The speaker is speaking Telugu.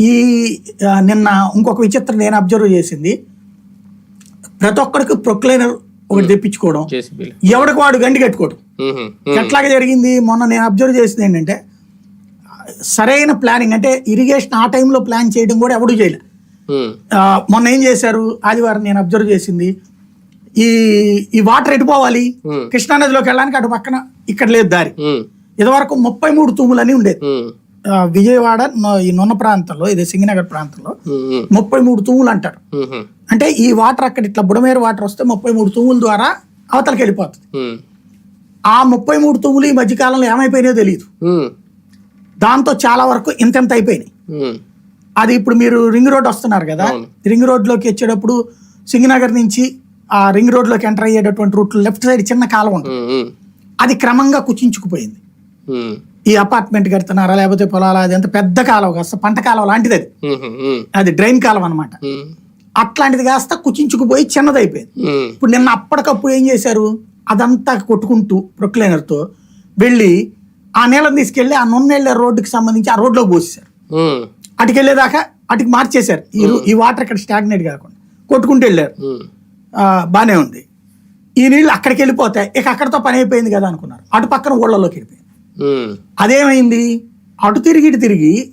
ఈ నిన్న ఇంకొక విచిత్రం నేను అబ్జర్వ్ చేసింది. ప్రతి ఒక్కరికి ప్రొక్లైనర్ ఒకటి తెప్పించుకోవడం. జేసీబీలు ఎవడికి వాడు గండి కట్టుకోవడం. ఎట్లాగా జరిగింది? మొన్న నేను అబ్జర్వ్ చేసింది ఏంటంటే సరైన ప్లానింగ్ అంటే ఇరిగేషన్ ఆ టైంలో ప్లాన్ చేయడం కూడా ఎవడు చేయలే. మొన్న ఏం చేశారు? ఆదివారం నేను అబ్జర్వ్ చేసింది. ఈ ఈ వాటర్ ఎటుపోవాలి? Hmm. కృష్ణానదిలోకి వెళ్ళడానికి అటు పక్కన ఇక్కడ లేదు దారి. ఇదివరకు ముప్పై మూడు తూములని ఉండేది. ఆ, విజయవాడ ఈ నున్న ప్రాంతంలో ఇది సింగనగర్ ప్రాంతంలో ముప్పై మూడు తూములు అంటారు. అంటే ఈ వాటర్ అక్కడ ఇట్లా బుడమేరు వాటర్ వస్తే ముప్పై మూడు తూముల ద్వారా అవతలకి వెళ్ళిపోతుంది. ఆ ముప్పై మూడు తూములు ఈ మధ్యకాలంలో ఏమైపోయినాయో తెలియదు దాంతో చాలా వరకు ఇంతెంత అయిపోయినాయి. అది ఇప్పుడు మీరు రింగ్ రోడ్ వస్తున్నారు కదా. రింగ్ రోడ్లోకి వచ్చేటప్పుడు సింగనగర్ నుంచి ఆ రింగ్ రోడ్లోకి ఎంటర్ అయ్యేటటువంటి రూట్ లెఫ్ట్ సైడ్ చిన్న కాలం ఉంటుంది. అది క్రమంగా కుచించుకుపోయింది. ఈ అపార్ట్మెంట్ కడుతున్నారా లేకపోతే పొలాల అది ఎంత పెద్ద కాలువ కాస్త పంట కాలువ లాంటిది అది. అది డ్రైన్ కాలువ అనమాట అట్లాంటిది కాస్త కుచించుకుపోయి చిన్నది అయిపోయింది ఇప్పుడు నిన్న అప్పటికప్పుడు ఏం చేశారు? అదంతా కొట్టుకుంటూ ప్రొక్లైనర్తో వెళ్ళి ఆ నీళ్ళని తీసుకెళ్ళి ఆ నున్నెళ్ళే రోడ్డుకి సంబంధించి ఆ రోడ్లోకి పోసేశారు. అటుకి వెళ్ళేదాకా అటుకి మార్చేశారు. ఈ ఈ వాటర్ ఇక్కడ స్టాగ్నేట్ కాకుండా కొట్టుకుంటూ వెళ్ళారు. ఆ, బానే ఉంది. ఈ నీళ్ళు అక్కడికి వెళ్ళిపోతాయి. ఇక అక్కడతో పని అయిపోయింది కదా అనుకున్నారు. అటు పక్కన ఊళ్ళలోకి వెళ్ళిపోయింది అదేమైంది? అటు తిరిగి ఇటు తిరిగి